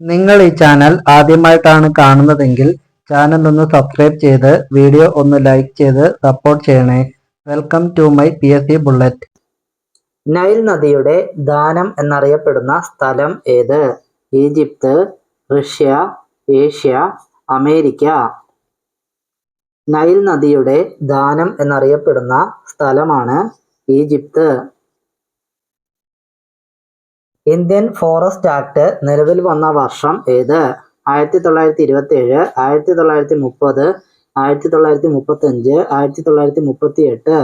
നിങ്ങൾ ഈ ചാനൽ ആദ്യമായിട്ടാണ് കാണുന്നതെങ്കിൽ ചാനൽ ഒന്ന് സബ്സ്ക്രൈബ് ചെയ്ത് വീഡിയോ ഒന്ന് ലൈക്ക് ചെയ്ത് സപ്പോർട്ട് ചെയ്യണേ. Welcome to my P S C bullet Nile നദിയുടെ ദാനം എന്നറിയപ്പെടുന്ന സ്ഥലം ഏത്? Egypt Russia Asia America. Nile നദിയുടെ ദാനം എന്നറിയപ്പെടുന്ന സ്ഥലമാണ് ഈജിപ്ത്. ഇന്ത്യൻ ഫോറസ്റ്റ് ആക്ട് നിലവിൽ വന്ന വർഷം ഏത്? ആയിരത്തി തൊള്ളായിരത്തി ഇരുപത്തി ഏഴ് ആയിരത്തി തൊള്ളായിരത്തി മുപ്പത് ആയിരത്തി തൊള്ളായിരത്തി മുപ്പത്തി അഞ്ച് ആയിരത്തി തൊള്ളായിരത്തി മുപ്പത്തി എട്ട്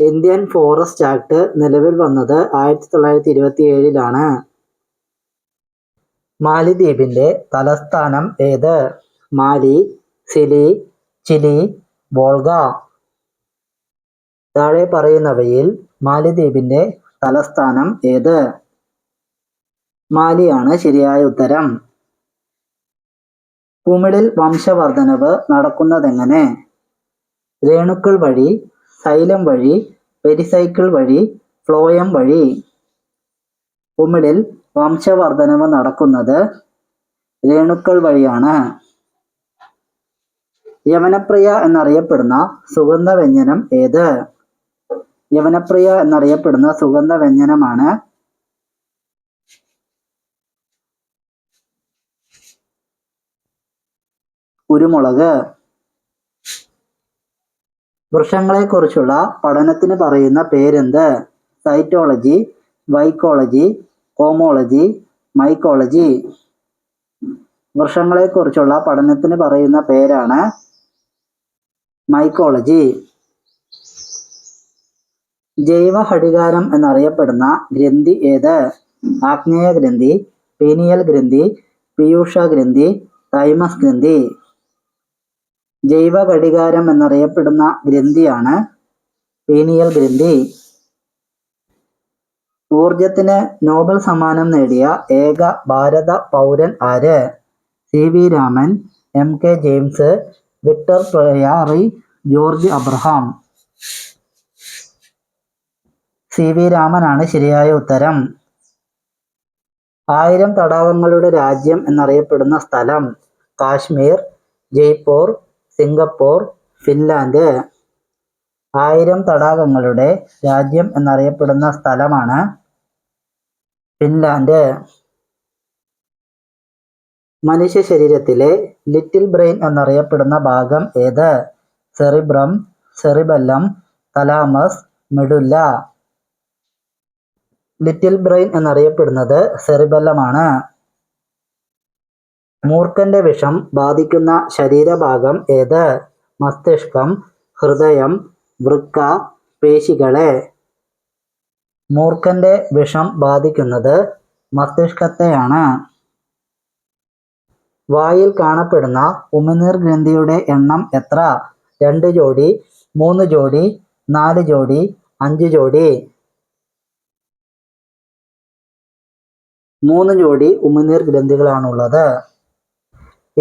ഇന്ത്യൻ ഫോറസ്റ്റ് ആക്ട് നിലവിൽ വന്നത് ആയിരത്തി തൊള്ളായിരത്തി ഇരുപത്തി ഏഴിലാണ് മാലിദ്വീപിന്റെ തലസ്ഥാനം ഏത്? മാലി സിലി ചിലി ബോൾഗ താഴെ പറയുന്നവയിൽ മാലിദ്വീപിന്റെ തലസ്ഥാനം ഏത്? മാലിയാണ് ശരിയായ ഉത്തരം. കുമിളിൽ വംശവർദ്ധനവ് നടക്കുന്നതെങ്ങനെ? രേണുക്കൾ വഴി സൈലം വഴി പെരിസൈക്കിൾ വഴി ഫ്ലോയം വഴി. കുമിളിൽ വംശവർദ്ധനവ് നടക്കുന്നത് രേണുക്കൾ വഴിയാണ്. യവനപ്രിയ എന്നറിയപ്പെടുന്ന സുഗന്ധവ്യഞ്ജനം ഏത്? യവനപ്രിയ എന്നറിയപ്പെടുന്ന സുഗന്ധവ്യഞ്ജനമാണ് കുരുമുളക്. വൃക്ഷങ്ങളെക്കുറിച്ചുള്ള പഠനത്തിന് പറയുന്ന പേരെന്ത്? Cytology വൈക്കോളജി കോമോളജി mycology. വൃക്ഷങ്ങളെക്കുറിച്ചുള്ള പഠനത്തിന് പറയുന്ന പേരാണ് മൈക്കോളജി. ജൈവ ഹടികാരം എന്നറിയപ്പെടുന്ന ഗ്രന്ഥി ഏത്? ആഗ്നേയ ഗ്രന്ഥി പീനിയൽ ഗ്രന്ഥി പീയൂഷ ഗ്രന്ഥി തൈമസ് ഗ്രന്ഥി. ജൈവ ഘടികാരം എന്നറിയപ്പെടുന്ന ഗ്രന്ഥിയാണ് പീനിയൽ ഗ്രന്ഥി. ഊർജത്തിന് നോബൽ സമ്മാനം നേടിയ ഏക ഭാരത പൗരൻ ആര്? C V Raman M K James Victor പ്രയാറി George Abraham. C V രാമനാണ് ശരിയായ ഉത്തരം. ആയിരം തടാകങ്ങളുടെ രാജ്യം എന്നറിയപ്പെടുന്ന സ്ഥലം കാശ്മീർ ജയ്പൂർ സിംഗപ്പൂർ ഫിൻലാൻഡ് ആയിരം തടാകങ്ങളുടെ രാജ്യം എന്നറിയപ്പെടുന്ന സ്ഥലമാണ് ഫിൻലാൻഡ്. മനുഷ്യ ശരീരത്തിലെ ലിറ്റിൽ ബ്രെയിൻ എന്നറിയപ്പെടുന്ന ഭാഗം ഏത്? Cerebrum cerebellum thalamus medulla. Little brain എന്നറിയപ്പെടുന്നത് സെറിബെല്ലമാണ്. മൂർഖന്റെ വിഷം ബാധിക്കുന്ന ശരീരഭാഗം ഏത്? മസ്തിഷ്കം ഹൃദയം വൃക്ക പേശികളെ. മൂർഖന്റെ വിഷം ബാധിക്കുന്നത് മസ്തിഷ്കത്തെയാണ്. വായിൽ കാണപ്പെടുന്ന ഉമിനീർ ഗ്രന്ഥിയുടെ എണ്ണം എത്ര? രണ്ട് ജോഡി മൂന്ന് ജോഡി നാല് ജോഡി അഞ്ച് ജോഡി. മൂന്ന് ജോഡി ഉമിനീർ ഗ്രന്ഥികളാണുള്ളത്.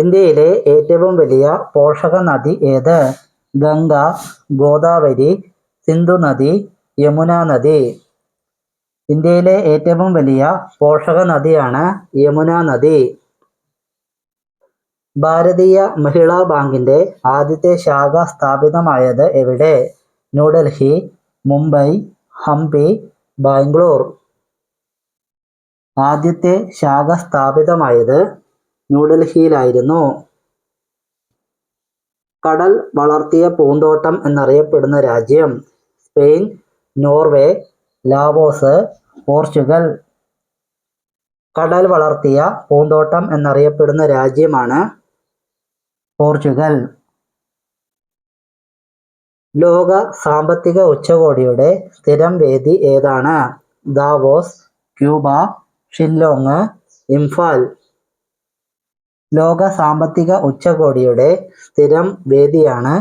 ഇന്ത്യയിലെ ഏറ്റവും വലിയ പോഷക നദി ഏത്? ഗംഗ ഗോദാവരി സിന്ധു നദി യമുന നദി. ഇന്ത്യയിലെ ഏറ്റവും വലിയ പോഷക നദിയാണ് യമുന നദി. ഭാരതീയ മഹിളാ ബാങ്കിന്റെ ആദ്യത്തെ ശാഖ സ്ഥാപിതമായത് എവിടെ? ന്യൂഡൽഹി മുംബൈ ഹംപി ബാംഗ്ലൂർ. ആദ്യത്തെ ശാഖ സ്ഥാപിതമായത് ന്യൂഡൽഹിയിലായിരുന്നു. കടൽ വളർത്തിയ പൂന്തോട്ടം എന്നറിയപ്പെടുന്ന രാജ്യം സ്പെയിൻ നോർവേ ലാവോസ് പോർച്ചുഗൽ. കടൽ വളർത്തിയ പൂന്തോട്ടം എന്നറിയപ്പെടുന്ന രാജ്യമാണ് പോർച്ചുഗൽ. ലോക സാമ്പത്തിക ഉച്ചകോടിയുടെ സ്ഥിരം വേദി ഏതാണ്? Davos Cuba Shillong Imphal. ലോക സാമ്പത്തിക ഉച്ചകോടിയുടെ സ്ഥിരം വേദിയാണ്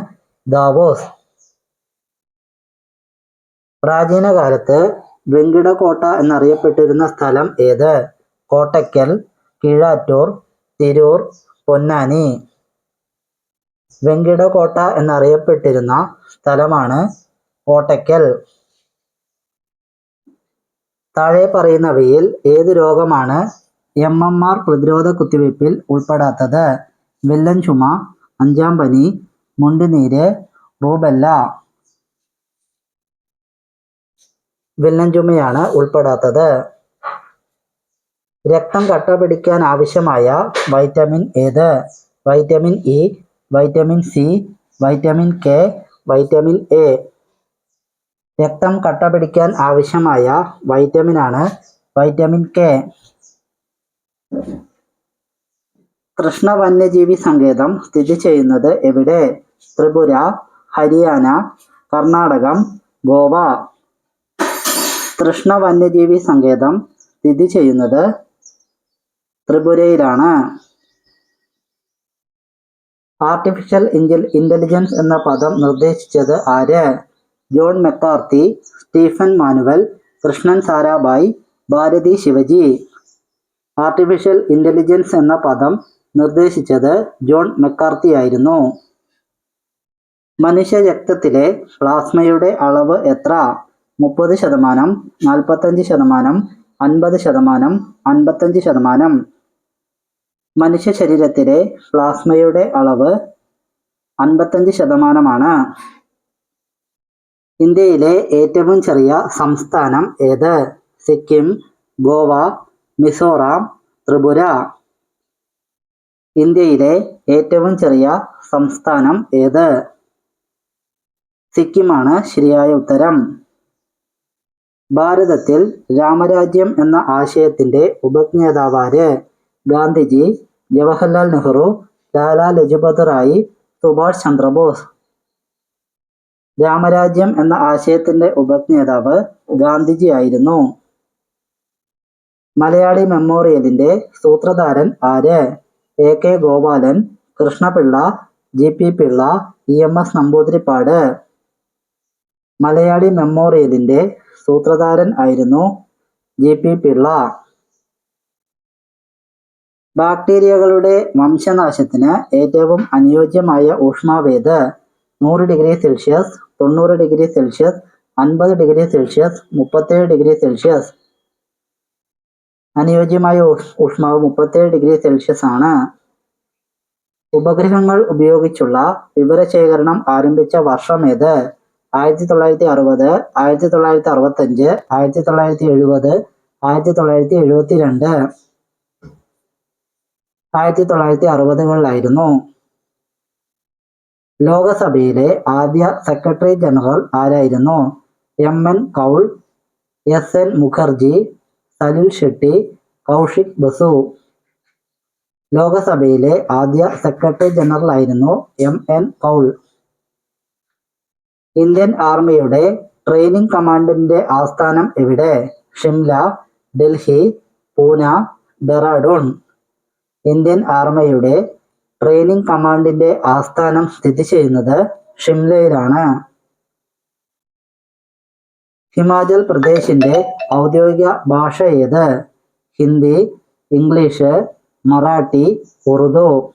ദാവോസ്. പ്രാചീന കാലത്ത് വെങ്കിടകോട്ട എന്നറിയപ്പെട്ടിരുന്ന സ്ഥലം ഏത്? കോട്ടയ്ക്കൽ കീഴാറ്റൂർ തിരൂർ പൊന്നാനി. വെങ്കിടകോട്ട എന്നറിയപ്പെട്ടിരുന്ന സ്ഥലമാണ് കോട്ടയ്ക്കൽ. താഴെ പറയുന്നവയിൽ ഏത് രോഗമാണ് എം എം ആർ പ്രതിരോധ കുത്തിവയ്പ്പിൽ ഉൾപ്പെടാത്തത് വില്ലൻ ചുമ അഞ്ചാം പനി മുണ്ടുനീര് റൂബെല്ല. വില്ലൻ ചുമയാണ് ഉൾപ്പെടാത്തത്. രക്തം കട്ട പിടിക്കാൻ ആവശ്യമായ വൈറ്റമിൻ ഏത്? Vitamin E vitamin C vitamin K vitamin A. രക്തം കട്ട പിടിക്കാൻ ആവശ്യമായ വൈറ്റമിനാണ് വൈറ്റമിൻ കെ. കൃഷ്ണ വന്യജീവി സങ്കേതം സ്ഥിതി ചെയ്യുന്നത് എവിടെ? ത്രിപുര ഹരിയാന കർണാടകം ഗോവ. കൃഷ്ണ വന്യജീവി സങ്കേതം സ്ഥിതി ചെയ്യുന്നത് ത്രിപുരയിലാണ്. ആർട്ടിഫിഷ്യൽ ഇന്റൽ ഇന്റലിജൻസ് എന്ന പദം നിർദ്ദേശിച്ചത് ആര്? John McCarthy Stephen Manuel Krishnan Sarabhai Bharathi Shivaji. Artificial intelligence എന്ന പദം നിർദ്ദേശിച്ചത് ജോൺ മെക്കാർത്തി ആയിരുന്നു. മനുഷ്യ രക്തത്തിലെ പ്ലാസ്മയുടെ അളവ് എത്ര? മുപ്പത് ശതമാനം നാൽപ്പത്തഞ്ച് ശതമാനം അൻപത് ശതമാനം അൻപത്തഞ്ച് ശതമാനം. മനുഷ്യ ശരീരത്തിലെ പ്ലാസ്മയുടെ അളവ് അൻപത്തഞ്ച് ശതമാനമാണ്. ഇന്ത്യയിലെ ഏറ്റവും ചെറിയ സംസ്ഥാനം ഏത്? സിക്കിം ഗോവ മിസോറാം ത്രിപുര ഇന്ത്യയിലെ ഏറ്റവും ചെറിയ സംസ്ഥാനം ഏത്? സിക്കിമാണ് ശരിയായ ഉത്തരം. ഭാരതത്തിൽ രാമരാജ്യം എന്ന ആശയത്തിന്റെ ഉപജ്ഞേതാവാര് ഗാന്ധിജി ജവഹർലാൽ നെഹ്റു ലാലാ ലജുപത് റായി സുഭാഷ് ചന്ദ്രബോസ്. രാമരാജ്യം എന്ന ആശയത്തിന്റെ ഉപജ്ഞേതാവ് ഗാന്ധിജി ആയിരുന്നു. മലയാളി മെമ്മോറിയലിന്റെ സൂത്രധാരൻ ആര്? A K Gopalan Krishnapillai G P Pillai E M S Namboodiripad. Malayali memorial സൂത്രധാരൻ ആയിരുന്നു ജി പി പിള്ള. ബാക്ടീരിയകളുടെ വംശനാശത്തിന് ഏറ്റവും അനുയോജ്യമായ ഊഷ്മാവേത് നൂറ് ഡിഗ്രി സെൽഷ്യസ് തൊണ്ണൂറ് ഡിഗ്രി സെൽഷ്യസ് അൻപത് ഡിഗ്രി സെൽഷ്യസ് മുപ്പത്തേഴ് ഡിഗ്രി സെൽഷ്യസ്. അനുയോജ്യമായ ഊഷ്- ഊഷ്മാവ് മുപ്പത്തേഴ് ഡിഗ്രി സെൽഷ്യസ് ആണ്. ഉപഗ്രഹങ്ങൾ ഉപയോഗിച്ചുള്ള വിവരശേഖരണം ആരംഭിച്ച വർഷം ഏത്? ആയിരത്തി തൊള്ളായിരത്തി അറുപത് ആയിരത്തി തൊള്ളായിരത്തി അറുപത്തഞ്ച് ആയിരത്തി തൊള്ളായിരത്തി എഴുപത് ആയിരത്തി തൊള്ളായിരത്തി എഴുപത്തി രണ്ട് ആയിരത്തി തൊള്ളായിരത്തി അറുപതുകളിലായിരുന്നു ലോകസഭയിലെ ആദ്യ സെക്രട്ടറി ജനറൽ ആരായിരുന്നു? M N Kaul S N Mukherjee Salil Shetty Kaushik Basu. ലോകസഭയിലെ ആദ്യ സെക്രട്ടറി ജനറൽ ആയിരുന്നു എം എൻ കൗൾ ഇന്ത്യൻ ആർമിയുടെ ട്രെയിനിങ് കമാൻഡിന്റെ ആസ്ഥാനം എവിടെ? ഷിംല ഡൽഹി പൂന ഡെറാഡൂൺ. ഇന്ത്യൻ ആർമിയുടെ ട്രെയിനിങ് കമാൻഡിന്റെ ആസ്ഥാനം സ്ഥിതി ചെയ്യുന്നത് ഷിംലയിലാണ്. ഹിമാചൽ പ്രദേശിന്റെ ഔദ്യോഗിക ഭാഷ ഏത്? ഹിന്ദി ഇംഗ്ലീഷ് മറാഠി ഉറുദു.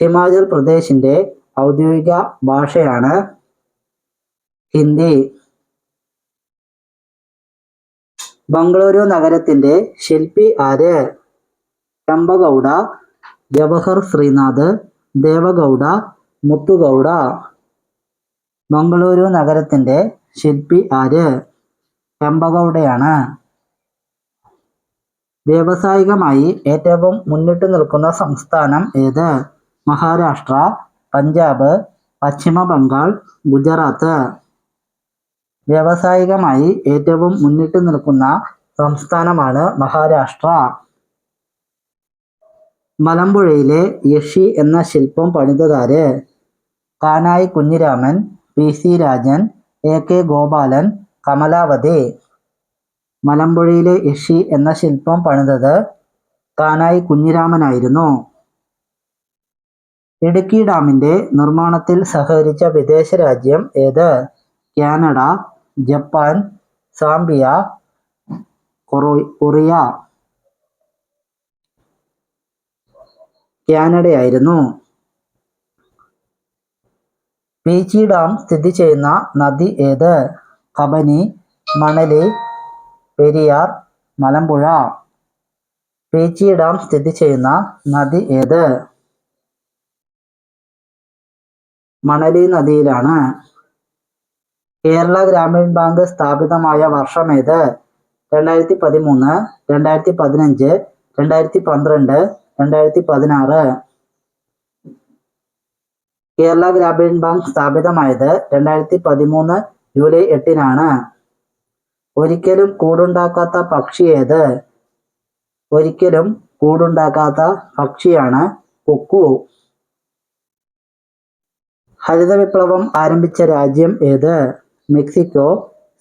ഹിമാചൽ പ്രദേശിന്റെ ഔദ്യോഗിക ഭാഷയാണ് ഹിന്ദി. ബംഗളൂരു നഗരത്തിന്റെ ശില്പി ആര്? ചമ്പഗൗഡ ജവഹർ ശ്രീനാഥ് ദേവഗൗഡ മുത്തുഗൗഡ. ബംഗളൂരു നഗരത്തിന്റെ ശില്പി ആര്? ചമ്പഗൗഡയാണ് വ്യാവസായികമായി ഏറ്റവും മുന്നിട്ട് നിൽക്കുന്ന സംസ്ഥാനം ഏത്? മഹാരാഷ്ട്ര പഞ്ചാബ് പശ്ചിമ ബംഗാൾ ഗുജറാത്ത്. വ്യാവസായികമായി ഏറ്റവും മുന്നിട്ട് നിൽക്കുന്ന സംസ്ഥാനമാണ് മഹാരാഷ്ട്ര. മലമ്പുഴയിലെ യഷി എന്ന ശില്പം പണിതതാര്? Kanayi Kunhiraman P C Rajan A K Gopalan Kamalavathi മലമ്പുഴയിലെ Yakshi എന്ന ശില്പം പണിതത് കാനായി കുഞ്ഞിരാമനായിരുന്നു. ഇടുക്കി ഡാമിന്റെ നിർമ്മാണത്തിൽ സഹകരിച്ച വിദേശ രാജ്യം ഏത്? കാനഡ ജപ്പാൻ സാംബിയ കൊറോ- കൊറിയ. കാനഡയായിരുന്നു. പീച്ചി ഡാം സ്ഥിതി ചെയ്യുന്ന നദി ഏത്? കബനി മണലി പെരിയാർ മലമ്പുഴ. പീച്ചി ഡാം സ്ഥിതി ചെയ്യുന്ന നദി ഏത്? മണലി നദിയിലാണ്. കേരള ഗ്രാമീൺ ബാങ്ക് സ്ഥാപിതമായ വർഷം ഏത്? രണ്ടായിരത്തി പതിമൂന്ന് രണ്ടായിരത്തി പതിനഞ്ച് രണ്ടായിരത്തി പന്ത്രണ്ട് രണ്ടായിരത്തി പതിനാറ് കേരള ഗ്രാമീൺ ബാങ്ക് സ്ഥാപിതമായത് രണ്ടായിരത്തി പതിമൂന്ന് ജൂലൈ എട്ടിനാണ്. ഒരിക്കലും കൂടുണ്ടാക്കാത്ത പക്ഷി ഏത്? ഒരിക്കലും കൂടുണ്ടാക്കാത്ത പക്ഷിയാണ് കൊക്കു. ഹരിത വിപ്ലവം ആരംഭിച്ച രാജ്യം ഏത്? Mexico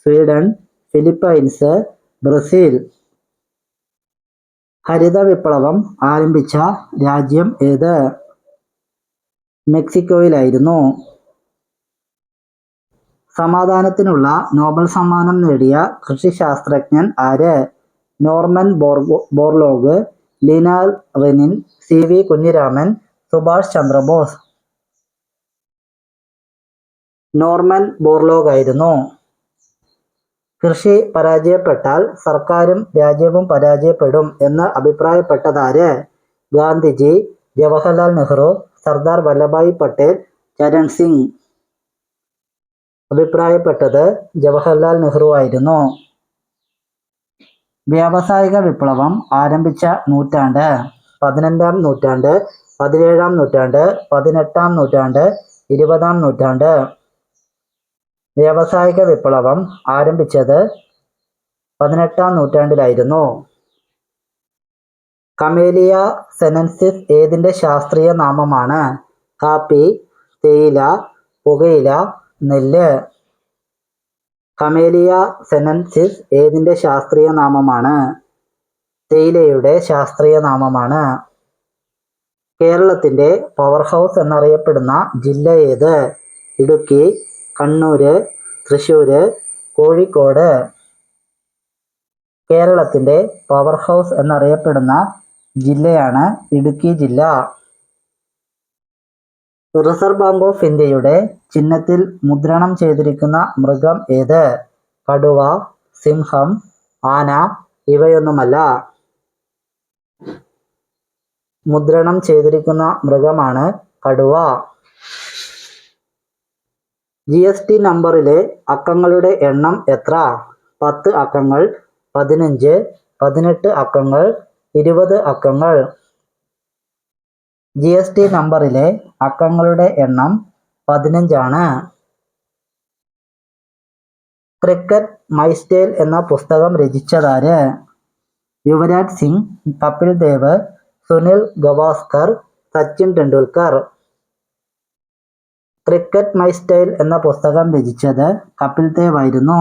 Sweden Philippines Brazil. ഹരിത വിപ്ലവം ആരംഭിച്ച രാജ്യം ഏത്? മെക്സിക്കോയിലായിരുന്നു. സമാധാനത്തിനുള്ള നോബൽ സമ്മാനം നേടിയ കൃഷിശാസ്ത്രജ്ഞൻ ആര്? നോർമൻ ബോർലോഗ് ലിനാൽ renin C V Kunhiraman Subhash Chandrabose. Norman Borlaug ആയിരുന്നു. കൃഷി പരാജയപ്പെട്ടാൽ സർക്കാരും രാജ്യവും പരാജയപ്പെടും എന്ന് അഭിപ്രായപ്പെട്ടതാര്? ഗാന്ധിജി ജവഹർലാൽ നെഹ്റു സർദാർ വല്ലഭായ് പട്ടേൽ ചരൺ സിംഗ് അഭിപ്രായപ്പെട്ടത് ജവഹർലാൽ നെഹ്റു ആയിരുന്നു. വ്യാവസായിക വിപ്ലവം ആരംഭിച്ച നൂറ്റാണ്ട് പതിനഞ്ചാം നൂറ്റാണ്ട് പതിനേഴാം നൂറ്റാണ്ട് പതിനെട്ടാം നൂറ്റാണ്ട് ഇരുപതാം നൂറ്റാണ്ട്. വ്യാവസായിക വിപ്ലവം ആരംഭിച്ചത് പതിനെട്ടാം നൂറ്റാണ്ടിലായിരുന്നു. കമേലിയ സെനൻസിസ് ഏതിന്റെ ശാസ്ത്രീയ നാമമാണ്? കാപ്പി തേയില പുകയില നെല്ല്. കമേലിയ സെനൻസിസ് ഏതിന്റെ ശാസ്ത്രീയ നാമമാണ്? തേയിലയുടെ ശാസ്ത്രീയ നാമമാണ്. കേരളത്തിന്റെ പവർ ഹൗസ് എന്നറിയപ്പെടുന്ന ജില്ല ഏത്? ഇടുക്കി കണ്ണൂര് തൃശ്ശൂര് കോഴിക്കോട്. കേരളത്തിന്റെ പവർ ഹൗസ് എന്നറിയപ്പെടുന്ന ജില്ലയാണ് ഇടുക്കി ജില്ല. റിസർവ് ബാങ്ക് ഓഫ് ഇന്ത്യയുടെ ചിഹ്നത്തിൽ മുദ്രണം ചെയ്തിരിക്കുന്ന മൃഗം ഏത്? കടുവ സിംഹം ആന ഇവയൊന്നുമല്ല. മുദ്രണം ചെയ്തിരിക്കുന്ന മൃഗമാണ് കടുവ. ജി എസ് ടി നമ്പറിലെ അക്കങ്ങളുടെ എണ്ണം എത്ര? പത്ത് അക്കങ്ങൾ പതിനഞ്ച് പതിനെട്ട് അക്കങ്ങൾ ഇരുപത് അക്കങ്ങൾ. ജി എസ് ടി നമ്പറിലെ അക്കങ്ങളുടെ എണ്ണം പതിനഞ്ചാണ്. ക്രിക്കറ്റ് മൈ സ്റ്റൈൽ എന്ന പുസ്തകം രചിച്ചതാര്? Yuvraj Singh Kapil Dev Sunil Gavaskar Sachin Tendulkar. Cricket my style എന്ന പുസ്തകം രചിച്ചത് കപിൽ ദേവ് ആയിരുന്നു.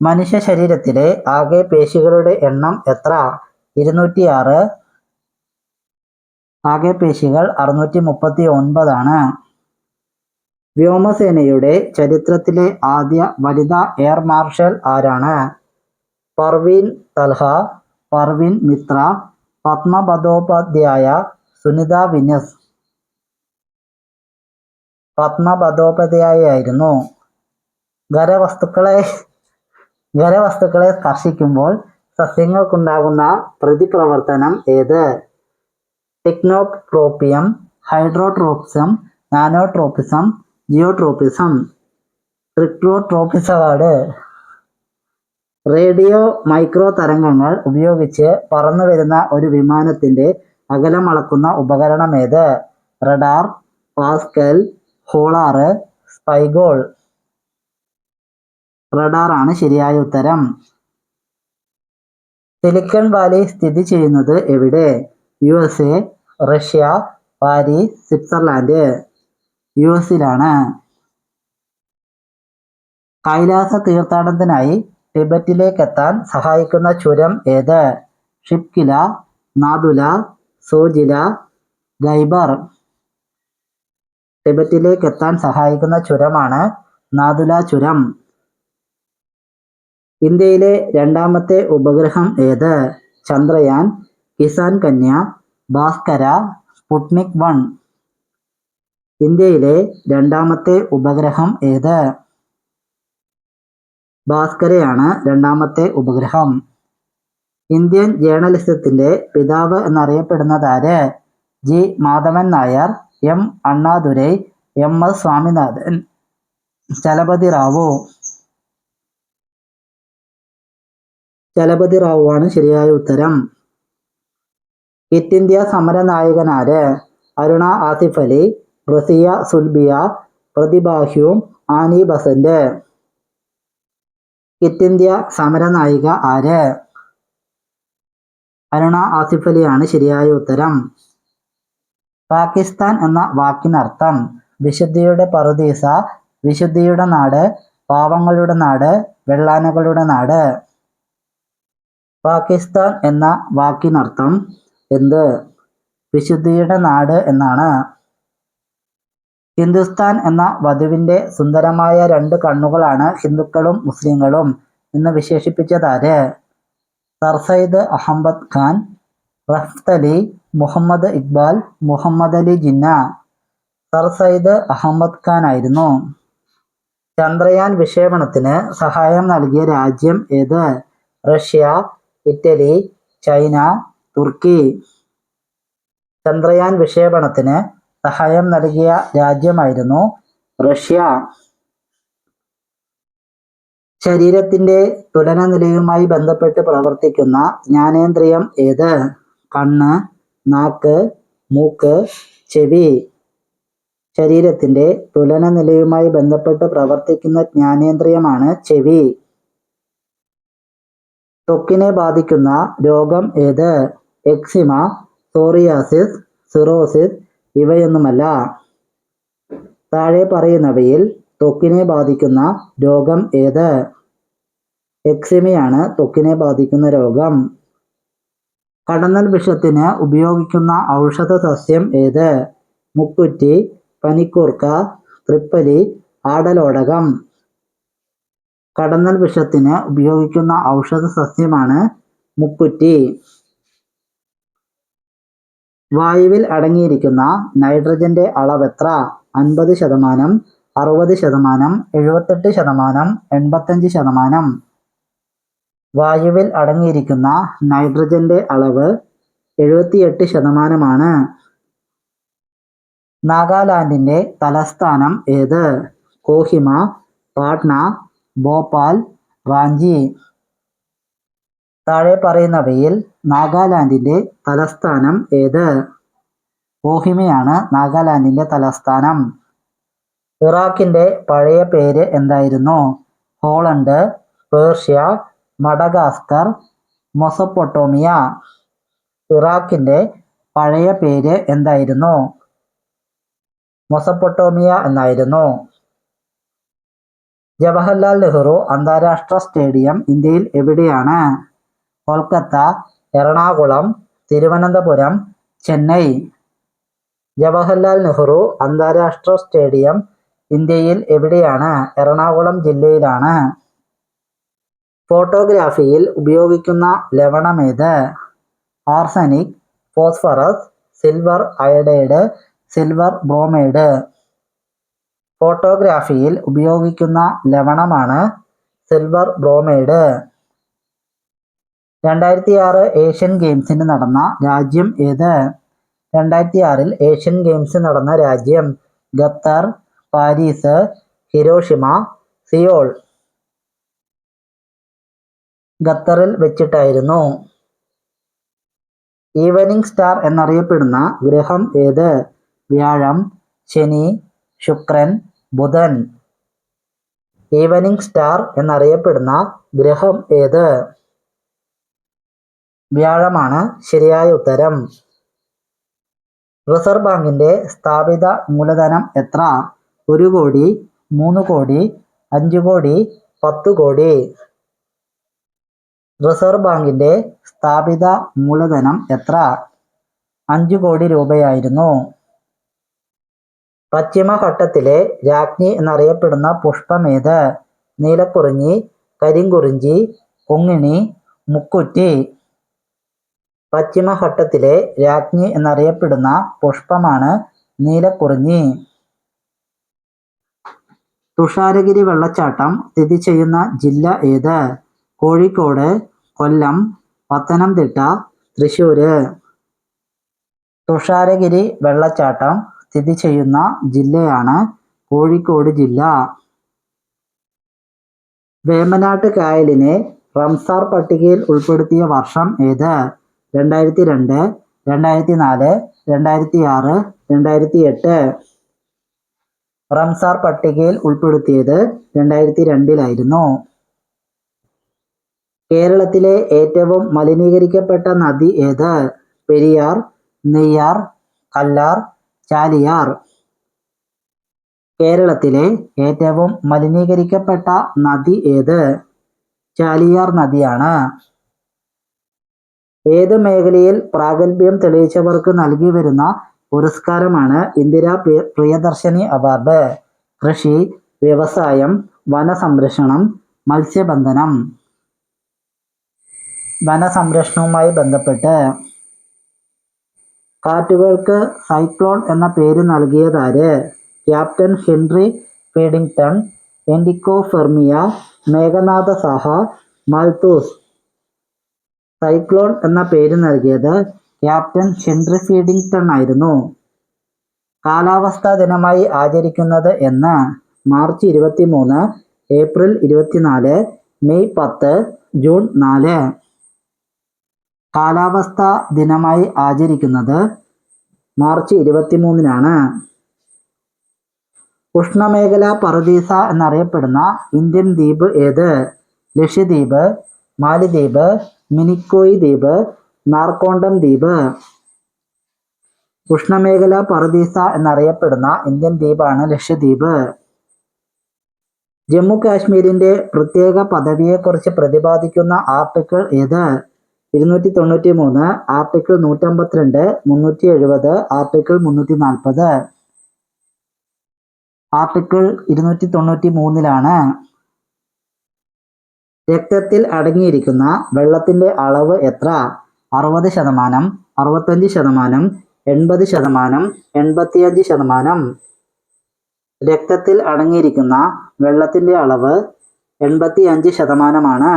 മനുഷ്യ ശരീരത്തിലെ ആകെ പേശികളുടെ എണ്ണം എത്ര? ഇരുന്നൂറ്റിയാറ്. ആകെ പേശികൾ അറുന്നൂറ്റി മുപ്പത്തി ഒൻപതാണ് വ്യോമസേനയുടെ ചരിത്രത്തിലെ ആദ്യ വനിതാ എയർ മാർഷൽ ആരാണ്? പർവീൻ തൽഹ പർവീൻ മിത്ര പത്മപദോപാധ്യായ സുനിത വിന്യസ്. പത്മ ആയിരുന്നു ഖരവസ്തുക്കളെ ഖരവസ്തുക്കളെ സ്പർശിക്കുമ്പോൾ സസ്യങ്ങൾക്കുണ്ടാകുന്ന പ്രതിപ്രവർത്തനം ഏത്? ടെക്നോട്രോപ്പിയം ഹൈഡ്രോട്രോപ്സം നാനോട്രോപ്പിസം ജിയോട്രോപ്പിസം. റിക്ട്രോട്രോപ്പിസവാട് റേഡിയോ മൈക്രോ തരംഗങ്ങൾ ഉപയോഗിച്ച് പറന്നു വരുന്ന ഒരു വിമാനത്തിന്റെ അകലം അളക്കുന്ന ഉപകരണം ഏത്? റഡാർ പാസ്കൽ ഹോളാറ് സ്പൈഗോൾ. റഡാർ ആണ് ശരിയായ ഉത്തരം. സിലിക്കൺ വാലി സ്ഥിതി ചെയ്യുന്നത് എവിടെ? U S A Russia Paris Switzerland. U എസിലാണ് Kailasa തീർത്ഥാടനത്തിനായി ടിബറ്റിലേക്ക് എത്താൻ സഹായിക്കുന്ന ചുരം ഏത്? ഷിപ്കില നാദുല സോജില ഗൈബർ. ടിബറ്റിലേക്ക് എത്താൻ സഹായിക്കുന്ന ചുരമാണ് നാദുല ചുരം. ഇന്ത്യയിലെ രണ്ടാമത്തെ ഉപഗ്രഹം ഏത്? Chandrayaan Kisan Kanya Bhaskara Sputnik one. ഇന്ത്യയിലെ രണ്ടാമത്തെ ഉപഗ്രഹം ഏത്? ഭാസ്കരയാണ് രണ്ടാമത്തെ ഉപഗ്രഹം. ഇന്ത്യൻ ജേർണലിസത്തിന്റെ പിതാവ് എന്നറിയപ്പെടുന്നതാര് G. Madhavan Nair M. Annadurai M. S. Swaminathan. Chalapathi Rao. Chalapathi Rao ആണ് ശരിയായ ഉത്തരം. ക്വിറ്റ് ഇന്ത്യ സമര നായകനാര് അരുണ ആസിഫ് അലി റസിയ സുൽബിയ പ്രതിഭാഹ്യൂം ആനി ബസന്റ്. ക്വിറ്റ് ഇന്ത്യ സമര നായിക ആര്? അരുണ ആസിഫ് അലിയാണ് ശരിയായ ഉത്തരം. പാകിസ്ഥാൻ എന്ന വാക്കിനർത്ഥം വിശുദ്ധിയുടെ പറുദീസ വിശുദ്ധിയുടെ നാട് പാവങ്ങളുടെ നാട് വെള്ളാനകളുടെ നാട്. പാകിസ്ഥാൻ എന്ന വാക്കിനർത്ഥം എന്ത്? വിശുദ്ധിയുടെ നാട് എന്നാണ്. ഹിന്ദുസ്ഥാൻ എന്ന വധുവിന്റെ സുന്ദരമായ രണ്ട് കണ്ണുകളാണ് ഹിന്ദുക്കളും മുസ്ലിങ്ങളും എന്ന് വിശേഷിപ്പിച്ചതാര്? സർസൈദ് അഹമ്മദ് ഖാൻ റഫ്തലി മുഹമ്മദ് ഇക്ബാൽ മുഹമ്മദ് അലി ജിന്ന. സർസൈദ് അഹമ്മദ് ഖാൻ ആയിരുന്നു. ചന്ദ്രയാൻ വിക്ഷേപണത്തിന് സഹായം നൽകിയ രാജ്യം ഏത്? Russia Italy China Turkey. Chandrayaan വിക്ഷേപണത്തിന് സഹായം നൽകിയ രാജ്യമായിരുന്നു റഷ്യ. ശരീരത്തിന്റെ തുലന നിലയുമായി ബന്ധപ്പെട്ട് പ്രവർത്തിക്കുന്ന ജ്ഞാനേന്ദ്രിയം ഏത്? കണ്ണ് നാക്ക് മൂക്ക് ചെവി. ശരീരത്തിന്റെ തുലന നിലയുമായി ബന്ധപ്പെട്ട് പ്രവർത്തിക്കുന്ന ജ്ഞാനേന്ദ്രിയമാണ് ചെവി. ത്വക്കിനെ ബാധിക്കുന്ന രോഗം ഏത്? എക്സിമ സോറിയാസിസ് സിറോസിസ് ഇവയൊന്നുമല്ല. താഴെ പറയുന്നവയിൽ ത്വക്കിനെ ബാധിക്കുന്ന രോഗം ഏത്? എക്സിമയാണ് ത്വക്കിനെ ബാധിക്കുന്ന രോഗം. കടന്നൽ വിഷത്തിന് ഉപയോഗിക്കുന്ന ഔഷധ സസ്യം ഏത്? മുക്കുറ്റി പനിക്കൂർക്ക തൃപ്പലി ആടലോടകം. കടന്നൽ വിഷത്തിന് ഉപയോഗിക്കുന്ന ഔഷധ സസ്യമാണ് മുക്കുറ്റി. വായുവിൽ അടങ്ങിയിരിക്കുന്ന നൈട്രജന്റെ അളവ് എത്ര? അൻപത് ശതമാനം അറുപത് ശതമാനം എഴുപത്തെട്ട് ശതമാനം എൺപത്തഞ്ച് ശതമാനം. വായുവിൽ അടങ്ങിയിരിക്കുന്ന നൈട്രജന്റെ അളവ് എഴുപത്തിയെട്ട് ശതമാനമാണ്. നാഗാലാൻഡിന്റെ തലസ്ഥാനം ഏത്? കോഹിമ പാട്ന ഭോപ്പാൽ റാഞ്ചി. താഴെ പറയുന്നവയിൽ നാഗാലാൻഡിന്റെ തലസ്ഥാനം ഏത്? കോഹിമയാണ് നാഗാലാൻഡിന്റെ തലസ്ഥാനം. ഇറാഖിന്റെ പഴയ പേര് എന്തായിരുന്നു? Holland Persia Madagascar Mesopotamia. ഇറാഖിന്റെ പഴയ പേര് എന്തായിരുന്നു? മൊസപ്പൊട്ടോമിയ എന്നായിരുന്നു. ജവഹർലാൽ നെഹ്റു അന്താരാഷ്ട്ര സ്റ്റേഡിയം ഇന്ത്യയിൽ എവിടെയാണ്? കൊൽക്കത്ത എറണാകുളം തിരുവനന്തപുരം ചെന്നൈ. ജവഹർലാൽ നെഹ്റു അന്താരാഷ്ട്ര സ്റ്റേഡിയം ഇന്ത്യയിൽ എവിടെയാണ്? എറണാകുളം ജില്ലയിലാണ്. ഫോട്ടോഗ്രാഫിയിൽ ഉപയോഗിക്കുന്ന ലവണമേത് arsenic phosphorus silver iodide silver bromide. ഫോട്ടോഗ്രാഫിയിൽ ഉപയോഗിക്കുന്ന ലവണമാണ് സിൽവർ ബ്രോമൈഡ്. രണ്ടായിരത്തി ആറ് ഏഷ്യൻ ഗെയിംസിന് നടന്ന രാജ്യം ഏത്? രണ്ടായിരത്തി ആറിൽ ഏഷ്യൻ ഗെയിംസ് നടന്ന രാജ്യം ഖത്തർ പാരീസ് ഹിരോഷിമ സിയോൾ. ഖത്തറിൽ വെച്ചിട്ടായിരുന്നു. ഈവനിംഗ് സ്റ്റാർ എന്നറിയപ്പെടുന്ന ഗ്രഹം ഏത്? വ്യാഴം ശനി ശുക്രൻ ബുധൻ. ഈവനിംഗ് സ്റ്റാർ എന്നറിയപ്പെടുന്ന ഗ്രഹം ഏത്? വ്യാഴമാണ്. ശരിയായ ഉത്തരം. റിസർവ് ബാങ്കിന്റെ സ്ഥാപിത മൂലധനം എത്ര? ഒരു കോടി മൂന്ന് കോടി അഞ്ച് കോടി പത്ത് കോടി. റിസർവ് ബാങ്കിന്റെ സ്ഥാപിത മൂലധനം എത്ര? അഞ്ച് കോടി രൂപയായിരുന്നു. പശ്ചിമഘട്ടത്തിലെ രാജ്ഞി എന്നറിയപ്പെടുന്ന പുഷ്പമേത് നീലക്കുറിഞ്ഞി കരിങ്കുറിഞ്ചി കുങ്ങിണി മുക്കുറ്റി. പശ്ചിമഘട്ടത്തിലെ രാജ്ഞി എന്നറിയപ്പെടുന്ന പുഷ്പമാണ് നീലക്കുറിഞ്ഞി. തുഷാരഗിരി വെള്ളച്ചാട്ടം സ്ഥിതി ചെയ്യുന്ന ജില്ല ഏത്? കോഴിക്കോട് കൊല്ലം പത്തനംതിട്ട തൃശ്ശൂര്. തുഷാരഗിരി വെള്ളച്ചാട്ടം സ്ഥിതി ചെയ്യുന്ന ജില്ലയാണ് കോഴിക്കോട് ജില്ല. വേമ്പനാട്ട് കായലിനെ റംസാർ പട്ടികയിൽ ഉൾപ്പെടുത്തിയ വർഷം ഏത്? രണ്ടായിരത്തി രണ്ട് രണ്ടായിരത്തി നാല് രണ്ടായിരത്തി ആറ് രണ്ടായിരത്തി എട്ട് റംസാർ പട്ടികയിൽ ഉൾപ്പെടുത്തിയത് രണ്ടായിരത്തി രണ്ടിലായിരുന്നു കേരളത്തിലെ ഏറ്റവും മലിനീകരിക്കപ്പെട്ട നദി ഏത്? പെരിയാർ നെയ്യാർ കല്ലാർ ചാലിയാർ. കേരളത്തിലെ ഏറ്റവും മലിനീകരിക്കപ്പെട്ട നദി ഏത്? ചാലിയാർ നദിയാണ്. ഏത് മേഖലയിൽ പ്രാഗൽഭ്യം തെളിയിച്ചവർക്ക് നൽകി വരുന്ന പുരസ്കാരമാണ് ഇന്ദിരാ പ്രിയദർശിനി അവാർഡ്? കൃഷി വ്യവസായം വനസംരക്ഷണം മത്സ്യബന്ധനം. വനസംരക്ഷണവുമായി ബന്ധപ്പെട്ട് കാറ്റുകൾക്ക് സൈക്ലോൺ എന്ന പേര് നൽകിയതാര്? ക്യാപ്റ്റൻ ഹെൻറി ഫീഡിംഗ്ടൺ എൻഡിക്കോ ഫെർമിയ മേഘനാഥ സഹ മൽത്തൂസ്. സൈക്ലോൺ എന്ന പേര് നൽകിയത് ക്യാപ്റ്റൻ ഹെൻറി ഫീഡിങ്ടൺ ആയിരുന്നു. കാലാവസ്ഥാ ദിനമായി ആചരിക്കുന്നത് എന്ന് മാർച്ച് ഇരുപത്തി മൂന്ന് ഏപ്രിൽ ഇരുപത്തിനാല് മെയ് പത്ത് ജൂൺ നാല്. കാലാവസ്ഥാ ദിനമായി ആചരിക്കുന്നത് മാർച്ച് ഇരുപത്തിമൂന്നിനാണ്. ഉഷ്ണമേഖല പറുദീസ എന്നറിയപ്പെടുന്ന ഇന്ത്യൻ ദ്വീപ് ഏത്? ലക്ഷദ്വീപ് മാലിദ്വീപ് മിനിക്കോയി ദ്വീപ് നാർക്കോണ്ടം ദ്വീപ്. ഉഷ്ണമേഖല പറുദീസ എന്നറിയപ്പെടുന്ന ഇന്ത്യൻ ദ്വീപാണ് ലക്ഷദ്വീപ് ജമ്മു കാശ്മീരിന്റെ പ്രത്യേക പദവിയെക്കുറിച്ച് പ്രതിപാദിക്കുന്ന ആർട്ടിക്കിൾ ഏത്? ഇരുന്നൂറ്റി തൊണ്ണൂറ്റി മൂന്ന് ആർട്ടിക്കിൾ നൂറ്റമ്പത്തിരണ്ട് മുന്നൂറ്റി എഴുപത് ആർട്ടിക്കിൾ മുന്നൂറ്റി നാൽപ്പത് ആർട്ടിക്കിൾ ഇരുന്നൂറ്റി തൊണ്ണൂറ്റി മൂന്നിലാണ് രക്തത്തിൽ അടങ്ങിയിരിക്കുന്ന വെള്ളത്തിന്റെ അളവ് എത്ര? അറുപത് ശതമാനം അറുപത്തഞ്ച് ശതമാനം എൺപത് ശതമാനം എൺപത്തിയഞ്ച് ശതമാനം. രക്തത്തിൽ അടങ്ങിയിരിക്കുന്ന വെള്ളത്തിന്റെ അളവ് എൺപത്തി അഞ്ച് ശതമാനമാണ്.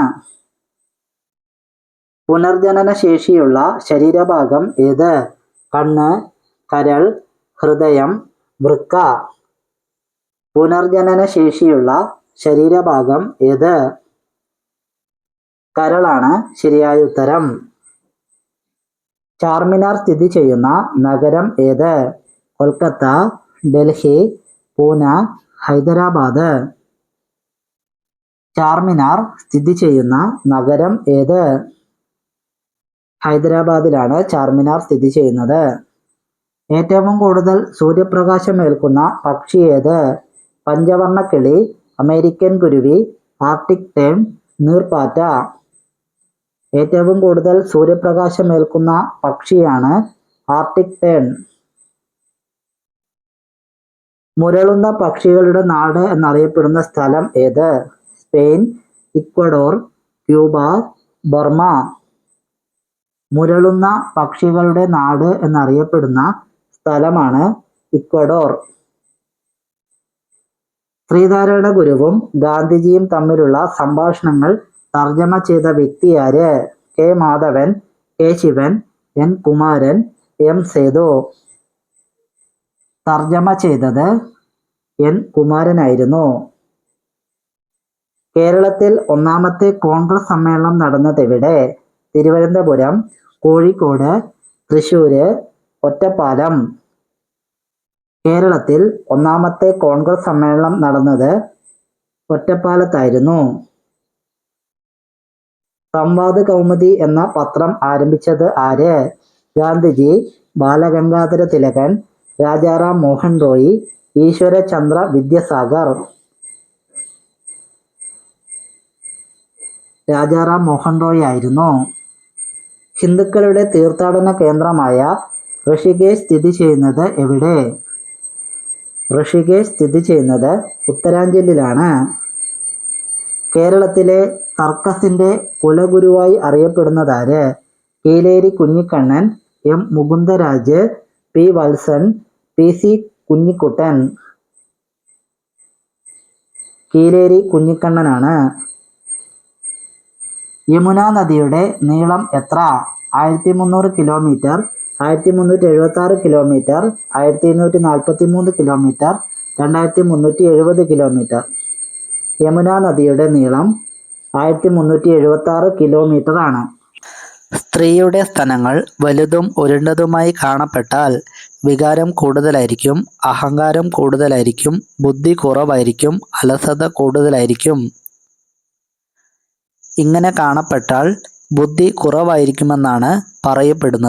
പുനർജനന ശേഷിയുള്ള ശരീരഭാഗം ഏത്? കണ്ണ് കരൾ ഹൃദയം വൃക്ക. പുനർജനന ശേഷിയുള്ള ശരീരഭാഗം ഏത്? കരളാണ് ശരിയായ ഉത്തരം. ചാർമിനാർ സ്ഥിതി ചെയ്യുന്ന നഗരം ഏത്? കൊൽക്കത്ത ഡൽഹി പൂന ഹൈദരാബാദ്. ചാർമിനാർ സ്ഥിതി ചെയ്യുന്ന നഗരം ഏത്? ഹൈദരാബാദിലാണ് ചാർമിനാർ സ്ഥിതി ചെയ്യുന്നത്. ഏറ്റവും കൂടുതൽ സൂര്യപ്രകാശം ഏൽക്കുന്ന പക്ഷി ഏത്? പഞ്ചവർണക്കിളി അമേരിക്കൻ കുരുവി ആർട്ടിക് ടേൺ നീർപ്പാറ്റ. ഏറ്റവും കൂടുതൽ സൂര്യപ്രകാശം ഏൽക്കുന്ന പക്ഷിയാണ് ആർട്ടിക് ടേൺ മുരളുന്ന പക്ഷികളുടെ നാട് എന്നറിയപ്പെടുന്ന സ്ഥലം ഏത്? സ്പെയിൻ ഇക്വഡോർ ക്യൂബ ബർമ മുരളുന്ന പക്ഷികളുടെ നാട് എന്നറിയപ്പെടുന്ന സ്ഥലമാണ് ഇക്വഡോർ. ശ്രീധാരായണ ഗുരുവും ഗാന്ധിജിയും തമ്മിലുള്ള സംഭാഷണങ്ങൾ തർജമ ചെയ്ത വ്യക്തിയാര് K. Madhavan K. Shivan N. Kumaran M. Sethu. തർജമ ചെയ്തത് എൻ. കുമാരനായിരുന്നു. കേരളത്തിൽ ഒന്നാമത്തെ കോൺഗ്രസ് സമ്മേളനം നടന്നതെവിടെ? തിരുവനന്തപുരം കോഴിക്കോട് തൃശ്ശൂർ ഒറ്റപ്പാലം. കേരളത്തിൽ ഒന്നാമത്തെ കോൺഗ്രസ് സമ്മേളനം നടന്നത് ഒറ്റപ്പാലത്തായിരുന്നു. സംവാദ് കൗമുദി എന്ന പത്രം ആരംഭിച്ചത് ആര്? ഗാന്ധിജി ബാലഗംഗാധര തിലകൻ രാജാറാം മോഹൻ റോയി ഈശ്വരചന്ദ്ര വിദ്യാസാഗർ. രാജാറാം മോഹൻ റോയ് ആയിരുന്നു. ഹിന്ദുക്കളുടെ തീർത്ഥാടന കേന്ദ്രമായ ഋഷികേശ് സ്ഥിതി ചെയ്യുന്നത് എവിടെ? ഋഷികേശ് സ്ഥിതി ചെയ്യുന്നത് ഉത്തരാഞ്ചലിലാണ്. കേരളത്തിലെ തർക്കസിന്റെ കുലഗുരുവായി അറിയപ്പെടുന്നതാര്? Keeleri Kunhikannan M. Mukundaraj P. Valsan P. C. Kunhikuttan. Keeleri കുഞ്ഞിക്കണ്ണനാണ്. യമുന നദിയുടെ നീളം എത്ര? ആയിരത്തി മുന്നൂറ് കിലോമീറ്റർ ആയിരത്തി മുന്നൂറ്റി എഴുപത്തി ആറ് കിലോമീറ്റർ ആയിരത്തി ഇരുന്നൂറ്റി നാൽപ്പത്തി മൂന്ന് കിലോമീറ്റർ രണ്ടായിരത്തി മുന്നൂറ്റി എഴുപത് കിലോമീറ്റർ. യമുന നദിയുടെ നീളം ആയിരത്തി മുന്നൂറ്റി എഴുപത്തി ആറ് കിലോമീറ്റർ ആണ് സ്ത്രീയുടെ സ്ഥലങ്ങൾ വലുതും ഉരുണ്ടതുമായി കാണപ്പെട്ടാൽ വികാരം കൂടുതലായിരിക്കും അഹങ്കാരം കൂടുതലായിരിക്കും ബുദ്ധി കുറവായിരിക്കും അലസത കൂടുതലായിരിക്കും. ഇങ്ങനെ കാണപ്പെട്ടാൽ ബുദ്ധി കുറവായിരിക്കുമെന്നാണ് പറയപ്പെടുന്നത്.